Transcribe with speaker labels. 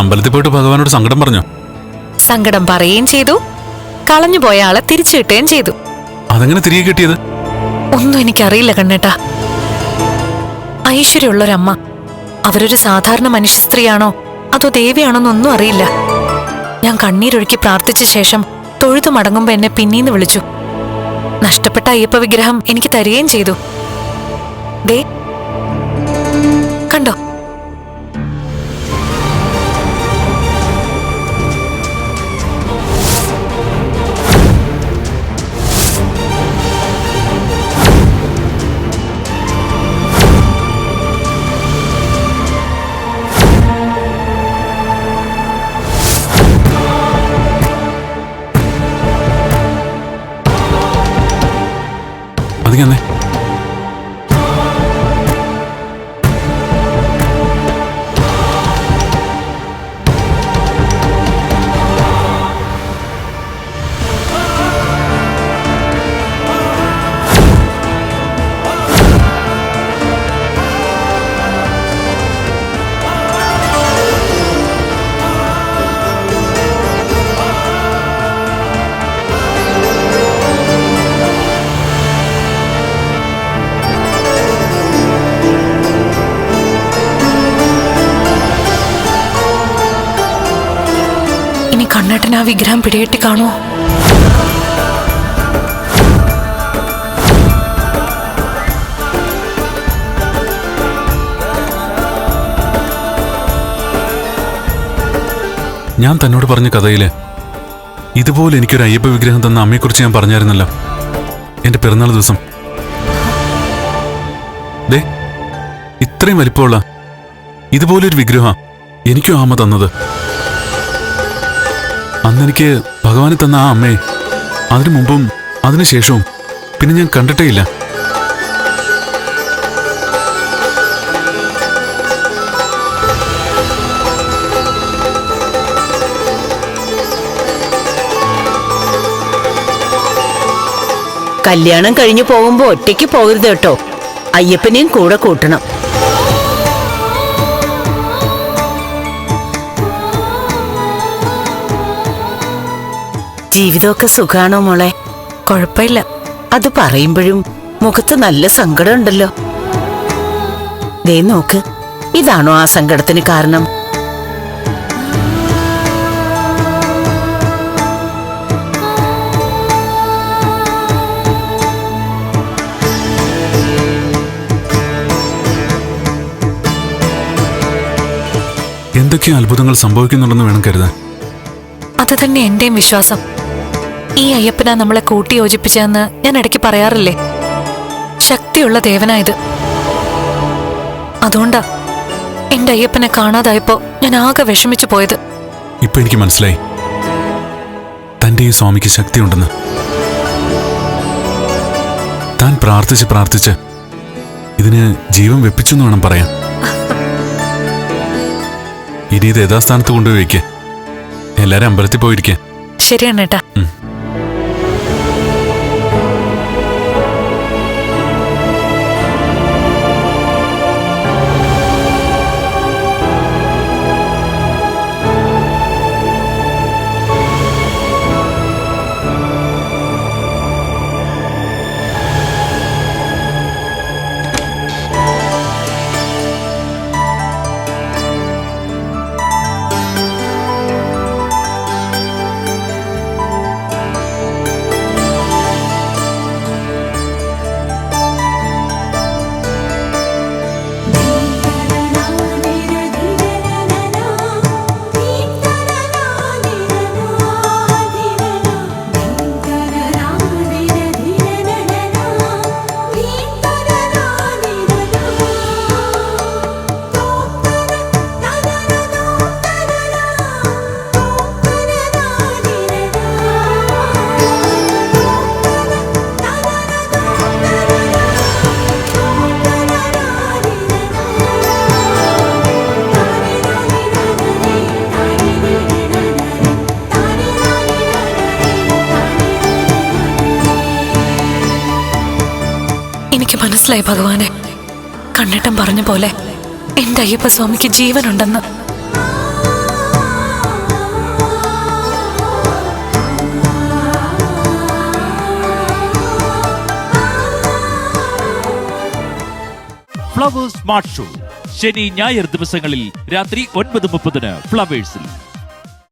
Speaker 1: അമ്പലത്തിൽ പോയിട്ട് ഭഗവാനോട് സങ്കടം പറഞ്ഞോ?
Speaker 2: സങ്കടം പറയുകയും ചെയ്തു. കളഞ്ഞു പോയ ആളെ തിരിച്ചു കിട്ടുകയും ചെയ്തു.
Speaker 1: അതെങ്ങനെ തിരികെ കിട്ടിയത്?
Speaker 2: ഒന്നും എനിക്കറിയില്ല കണ്ണേട്ടാ. ഐശ്വര്യമുള്ളൊരമ്മ. അവരൊരു സാധാരണ മനുഷ്യ സ്ത്രീയാണോ? അതോ ദേവിയാണോന്നൊന്നും അറിയില്ല. ഞാൻ കണ്ണീരൊഴുക്കി പ്രാർത്ഥിച്ച ശേഷം തൊഴുതു മടങ്ങുമ്പോ എന്നെ പിന്നീന്ന് വിളിച്ചു. നഷ്ടപ്പെട്ട അയ്യപ്പ വിഗ്രഹം എനിക്ക് തരികയും ചെയ്തു. ദേ
Speaker 1: അതിങ്ങനെ
Speaker 2: കണ്ണേട്ടൻ ആ വിഗ്രഹം പിടികെട്ടി കാണുമോ
Speaker 1: ഞാൻ തന്നോട് പറഞ്ഞ കഥയിൽ ഇതുപോലെ എനിക്കൊരു അയ്യപ്പ വിഗ്രഹം തന്ന അമ്മയെക്കുറിച്ച് ഞാൻ പറഞ്ഞായിരുന്നല്ലോ. എന്റെ പിറന്നാൾ ദിവസം. ദേ ഇത്രയും വലിപ്പമുള്ള ഇതുപോലൊരു വിഗ്രഹം എനിക്കും അമ്മ തന്നത്. അന്നെനിക്ക് ഭഗവാനെ തന്ന ആ അമ്മയെ. അതിനു മുമ്പും അതിനുശേഷവും പിന്നെ ഞാൻ കണ്ടിട്ടേ ഇല്ല
Speaker 3: കല്യാണം കഴിഞ്ഞു പോകുമ്പോ ഒറ്റയ്ക്ക് പോകരുത് കേട്ടോ. അയ്യപ്പനെയും കൂടെ കൂട്ടണം. ജീവിതമൊക്കെ സുഖാണോ മോളെ?
Speaker 2: കുഴപ്പമില്ല.
Speaker 3: അത് പറയുമ്പോഴും മുഖത്ത് നല്ല സങ്കടമുണ്ടല്ലോ. ദേ നോക്ക് ഇതാണോ ആ സങ്കടത്തിന് കാരണം?
Speaker 1: എന്തൊക്കെയോ അത്ഭുതങ്ങൾ സംഭവിക്കുന്നുണ്ടെന്ന് വേണം കരുതാൻ.
Speaker 2: അത് തന്നെ എന്റെയും വിശ്വാസം. ഈ അയ്യപ്പനാ നമ്മളെ കൂട്ടി യോജിപ്പിച്ചതെന്ന് ഞാൻ ഇടയ്ക്ക് പറയാറില്ലേ? ശക്തിയുള്ള ദേവനായത്. അതുകൊണ്ടാ എന്റെ അയ്യപ്പനെ കാണാതായപ്പോ ഞാൻ ആകെ വിഷമിച്ചു പോയത്.
Speaker 1: ഇപ്പൊ എനിക്ക് മനസ്സിലായി. തന്റെ ഈ സ്വാമിക്ക് ശക്തിയുണ്ടെന്ന്. താൻ പ്രാർത്ഥിച്ച് പ്രാർത്ഥിച്ച് ഇതിന് ജീവൻ വെപ്പിച്ചു എന്ന് വേണം പറയാൻ. ഇനി ഇത് യഥാസ്ഥാനത്ത് കൊണ്ടുപോയി എല്ലാരും അമ്പലത്തിൽ പോയിരിക്കേ.
Speaker 2: ശരിയാണ് ഏട്ടാ. മനസ്സിലായി ഭഗവാനെ. കണ്ണിട്ടം പറഞ്ഞ പോലെ എന്റെ അയ്യപ്പസ്വാമിക്ക് ജീവനുണ്ടെന്ന്.
Speaker 4: ഫ്ലവേഴ്സ് സ്മാർട്ട് ഷോ ശനി ഞായർ ദിവസങ്ങളിൽ രാത്രി ഒൻപത് മുപ്പതിന് ഫ്ലവേഴ്സിൽ